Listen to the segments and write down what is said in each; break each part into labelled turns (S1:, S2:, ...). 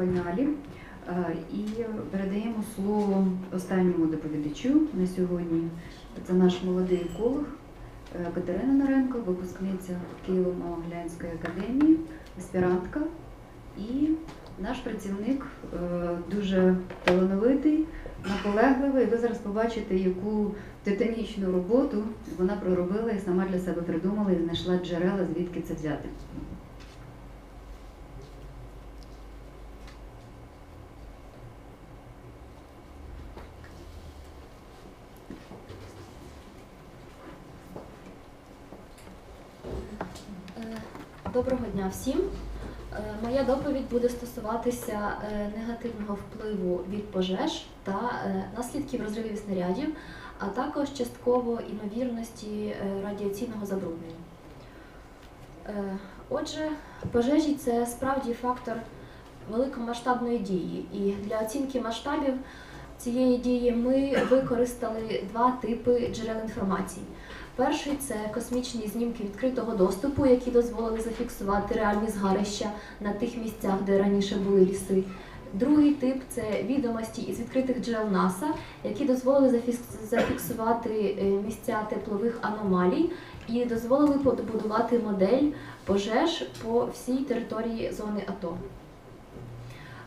S1: пані Е, І передаємо слово останньому доповідачу на сьогодні. Це наш молодий еколог е, Катерина Наренко, випускниця Києво-Могилянської академії, аспірантка і наш працівник е, дуже талановитий, наполегливий. Ви зараз побачите, яку титанічну роботу вона проробила і сама для себе придумала і знайшла джерела, звідки це взяти.
S2: Доброго дня всім. Е, Моя доповідь буде стосуватися е, негативного впливу від пожеж та е, наслідків розривів снарядів, а також частково імовірності радіаційного забруднення. Отже, пожежі це справді фактор великомасштабної дії, і для оцінки масштабів цієї дії ми використали два типи джерел інформації. Перший це космічні знімки відкритого доступу, які дозволили зафіксувати реальні згарища на тих місцях, де раніше були ліси. Другий тип це відомості із відкритих джерел НАСА, які дозволили зафіксувати е, місця теплових аномалій і дозволили побудувати модель пожеж по всій території зони АТО.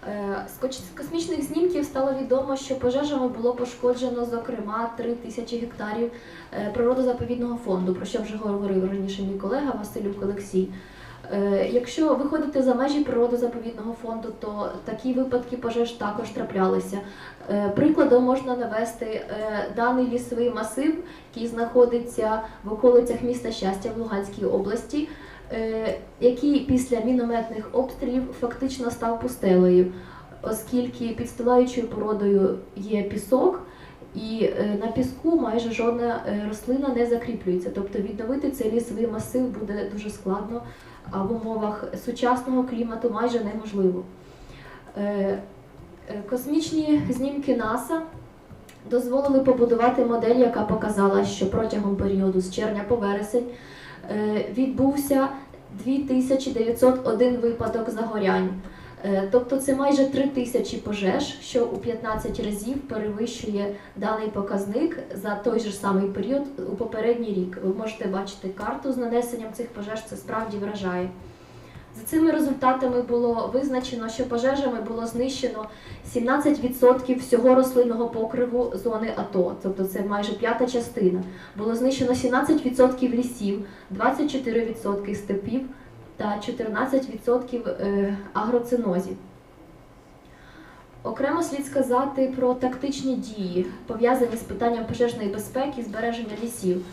S2: Е, З космічних знімків стало відомо, що пожежами було пошкоджено, зокрема, 3 тисячі гектарів е, природозаповідного фонду, про що вже говорив раніше мій колега Василюк Олексій. Е, Якщо виходити за межі природозаповідного фонду, то такі випадки пожеж також траплялися. Прикладом можна навести даний лісовий масив, який знаходиться в околицях міста Щастя в Луганській області, який після мінометних обстрілів фактично став пустелею, оскільки підстилаючою породою є пісок. І е, на піску майже жодна е, рослина не закріплюється. Тобто відновити цей лісовий масив буде дуже складно, а в умовах сучасного клімату майже неможливо. Е, е, Космічні знімки НАСА дозволили побудувати модель, яка показала, що протягом періоду з червня по вересень е, відбувся 2901 випадок загорянь. Е, Тобто це майже 3 тисячі пожеж, що у 15 разів перевищує даний показник за той же самий період у попередній рік. Ви можете бачити карту з нанесенням цих пожеж, це справді вражає. За цими результатами було визначено, що пожежами було знищено 17% всього рослинного покриву зони АТО, тобто це майже п'ята частина. Було знищено 17% лісів, 24% степів та 14% е, агроцинозів. Окремо слід сказати про тактичні дії, пов'язані з питанням пожежної безпеки і збереження лісів.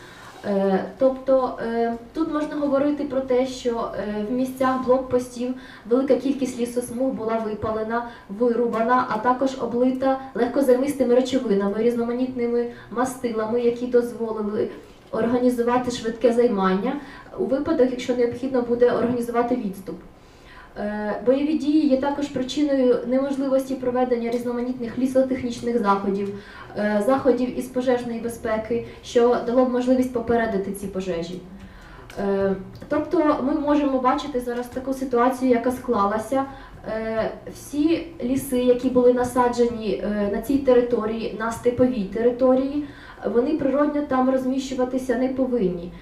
S2: Е, Тобто е, тут можна говорити про те, що е, в місцях блокпостів велика кількість лісосмуг була випалена, вирубана, а також облита легкозаймистими речовинами, різноманітними мастилами, які дозволили організувати швидке займання у випадок, якщо необхідно буде організувати відступ. Е, Бойові дії є також причиною неможливості проведення різноманітних лісотехнічних заходів, е, заходів із пожежної безпеки, що дало б можливість попередити ці пожежі. Е, Тобто ми можемо бачити зараз таку ситуацію, яка склалася. Всі ліси, які були насаджені на цій території, на степовій території, вони природньо там розміщуватися не повинні.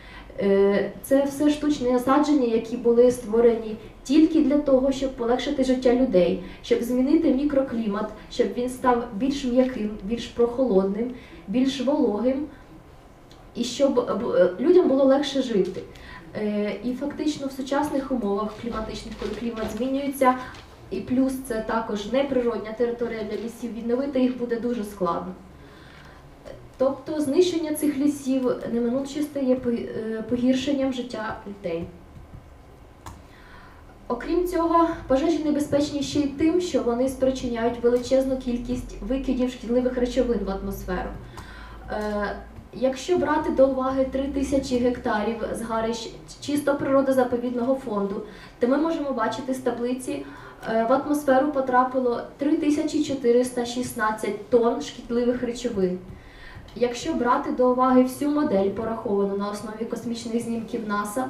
S2: Це все штучні насадження, які були створені тільки для того, щоб полегшити життя людей, щоб змінити мікроклімат, щоб він став більш м'яким, більш прохолодним, більш вологим, і щоб е, людям було легше жити. Е, І фактично в сучасних умовах кліматичних, коли клімат змінюється, і плюс це також неприродня територія для лісів, відновити їх буде дуже складно. Тобто знищення цих лісів неминуче стає е, погіршенням життя людей. Окрім цього, пожежі небезпечні ще й тим, що вони спричиняють величезну кількість викидів шкідливих речовин в атмосферу. Е, Якщо брати до уваги 3 тисячі гектарів згарищ чисто природозаповідного фонду, то ми можемо бачити з таблиці, е, в атмосферу потрапило 3416 тонн шкідливих речовин. Якщо брати до уваги всю модель, пораховану на основі космічних знімків НАСА,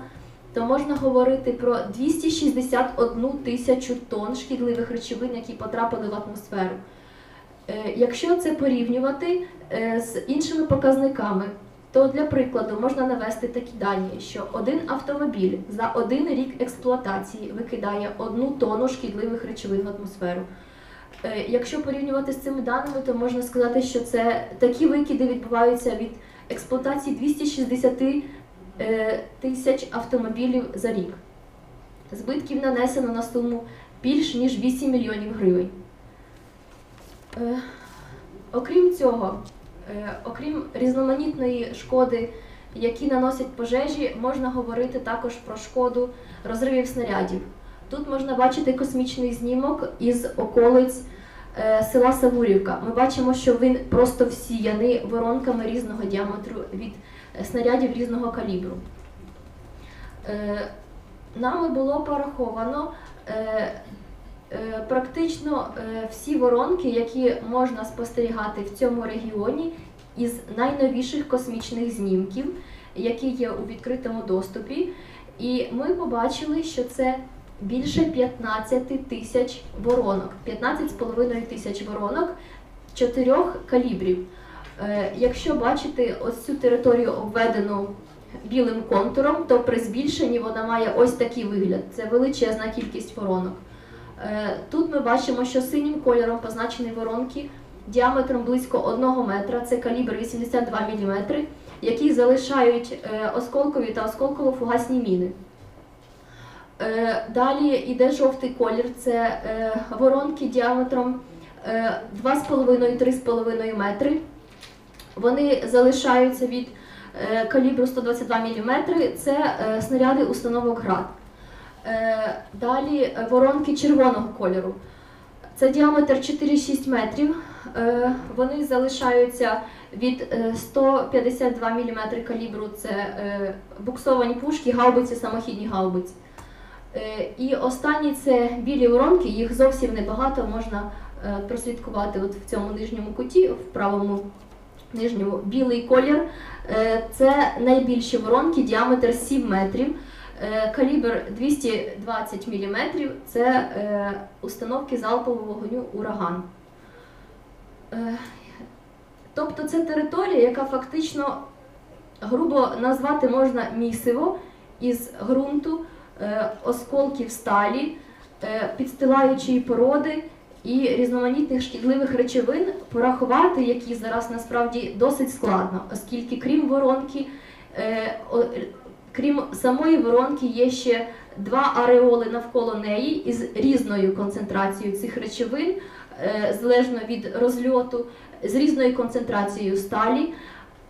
S2: то можна говорити про 261 тисячу тонн шкідливих речовин, які потрапили в атмосферу. Е, Якщо це порівнювати е, з іншими показниками, то для прикладу можна навести такі дані, що один автомобіль за один рік експлуатації викидає одну тонну шкідливих речовин в атмосферу. Е, Якщо порівнювати з цими даними, то можна сказати, що це такі викиди відбуваються від експлуатації 260 е, тисяч автомобілів за рік. Збитків нанесено на суму більш ніж 8 мільйонів гривень. Е, Окрім цього, е, окрім різноманітної шкоди, які наносять пожежі, можна говорити також про шкоду розривів снарядів. Тут можна бачити космічний знімок із околиць е, села Савурівка. Ми бачимо, що він просто всіяний воронками різного діаметру від е, снарядів різного калібру. Е, Нами було пораховано е, е, практично всі воронки, які можна спостерігати в цьому регіоні із найновіших космічних знімків, які є у відкритому доступі. І ми побачили, що це більше 15 тисяч воронок, 15,5 тисяч воронок чотирьох калібрів. Е, Якщо бачити ось цю територію обведену білим контуром, то при збільшенні вона має ось такий вигляд. Це величезна кількість воронок. Е, Тут ми бачимо, що синім кольором позначені воронки діаметром близько 1 метра, це калібр 82 мм, які залишають е, осколкові та осколково-фугасні міни. Далі йде жовтий колір, це воронки діаметром е, 2,5-3,5 метри. Вони залишаються від е, калібру 122 мм. Це е, снаряди установок ГРАД. Е, Далі воронки червоного кольору. Це діаметр 4-6 метрів. Вони залишаються від е, 152 мм калібру. Це буксовані пушки, гаубиці, самохідні гаубиці. І останні це білі воронки, їх зовсім небагато, можна прослідкувати в цьому нижньому куті, в правому нижньому білий колір. Е, Це найбільші воронки, діаметр 7 метрів, е, калібр 220 мм. Це е, установки залпового вогню ураган. Тобто це територія, яка фактично грубо назвати можна місиво із ґрунту, осколків сталі, підстилаючої породи і різноманітних шкідливих речовин, порахувати, які зараз насправді досить складно, оскільки крім воронки, е, крім самої воронки, є ще два ареоли навколо неї із різною концентрацією цих речовин, е, залежно від розльоту, з різною концентрацією сталі.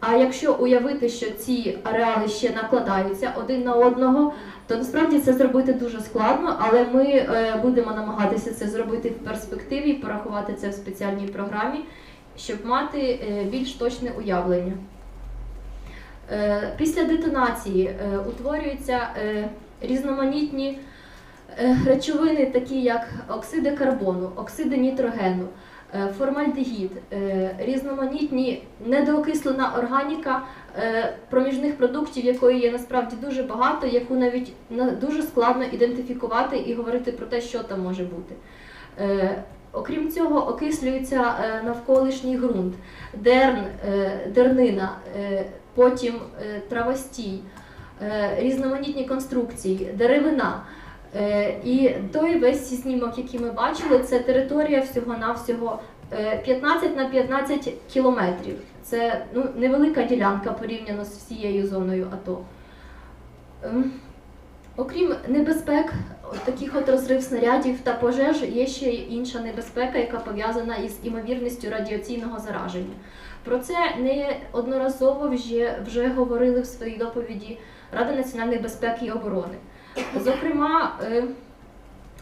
S2: А якщо уявити, що ці ареали ще накладаються один на одного, то насправді це зробити дуже складно, але ми е, будемо намагатися це зробити в перспективі, порахувати це в спеціальній програмі, щоб мати е, більш точне уявлення. Е, Після детонації утворюються різноманітні речовини, такі як оксиди карбону, оксиди нітрогену, формальдегід, е, різноманітні недоокислена органіка е, проміжних продуктів, якої є насправді дуже багато, яку навіть на- дуже складно ідентифікувати і говорити про те, що там може бути. Е, Окрім цього, окислюється е, навколишній ґрунт, дерн, е, дернина, е, потім е, травостій, е, різноманітні конструкції, деревина. Е, І той весь знімок, який ми бачили, це територія всього-навсього е, 15 на 15 кілометрів. Це ну, невелика ділянка порівняно з всією зоною АТО. Ем, Окрім небезпек, от таких от розрив снарядів та пожеж, є ще інша небезпека, яка пов'язана із імовірністю радіаційного зараження. Про це неодноразово вже, вже говорили в своїй доповіді Рада національної безпеки і оборони. Зокрема, е,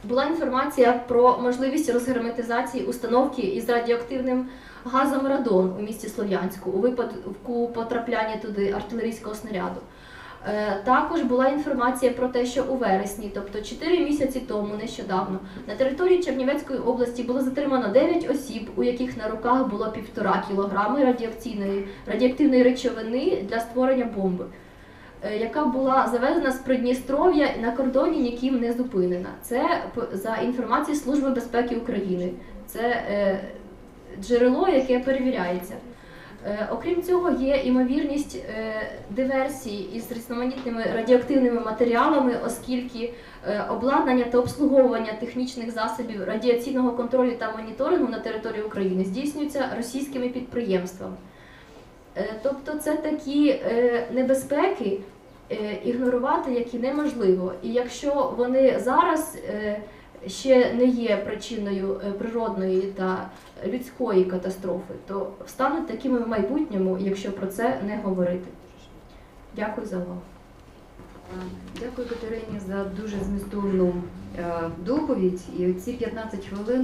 S2: була інформація про можливість розгерметизації установки із радіоактивним газом радон у місті Слов'янську у випадку потрапляння туди артилерійського снаряду. Е, Також була інформація про те, що у вересні, тобто 4 місяці тому, нещодавно, на території Чернівецької області було затримано 9 осіб, у яких на руках було 1,5 кілограми радіаційної радіоактивної речовини для створення бомби. Е, яка була завезена з Придністров'я на кордоні ніким не зупинена. Це за інформацією Служби безпеки України. Це е, джерело, яке перевіряється. Е, Окрім цього, є імовірність диверсій із різноманітними радіоактивними матеріалами, оскільки обладнання та обслуговування технічних засобів радіаційного контролю та моніторингу на території України здійснюється російськими підприємствами. Тобто це такі небезпеки, ігнорувати, які неможливо. І якщо вони зараз е, ще не є причиною е, природної та людської катастрофи, то стануть такими в майбутньому, якщо про це не говорити. Дякую за увагу.
S1: Дякую Катерині за дуже змістовну е, доповідь. І ці 15 хвилин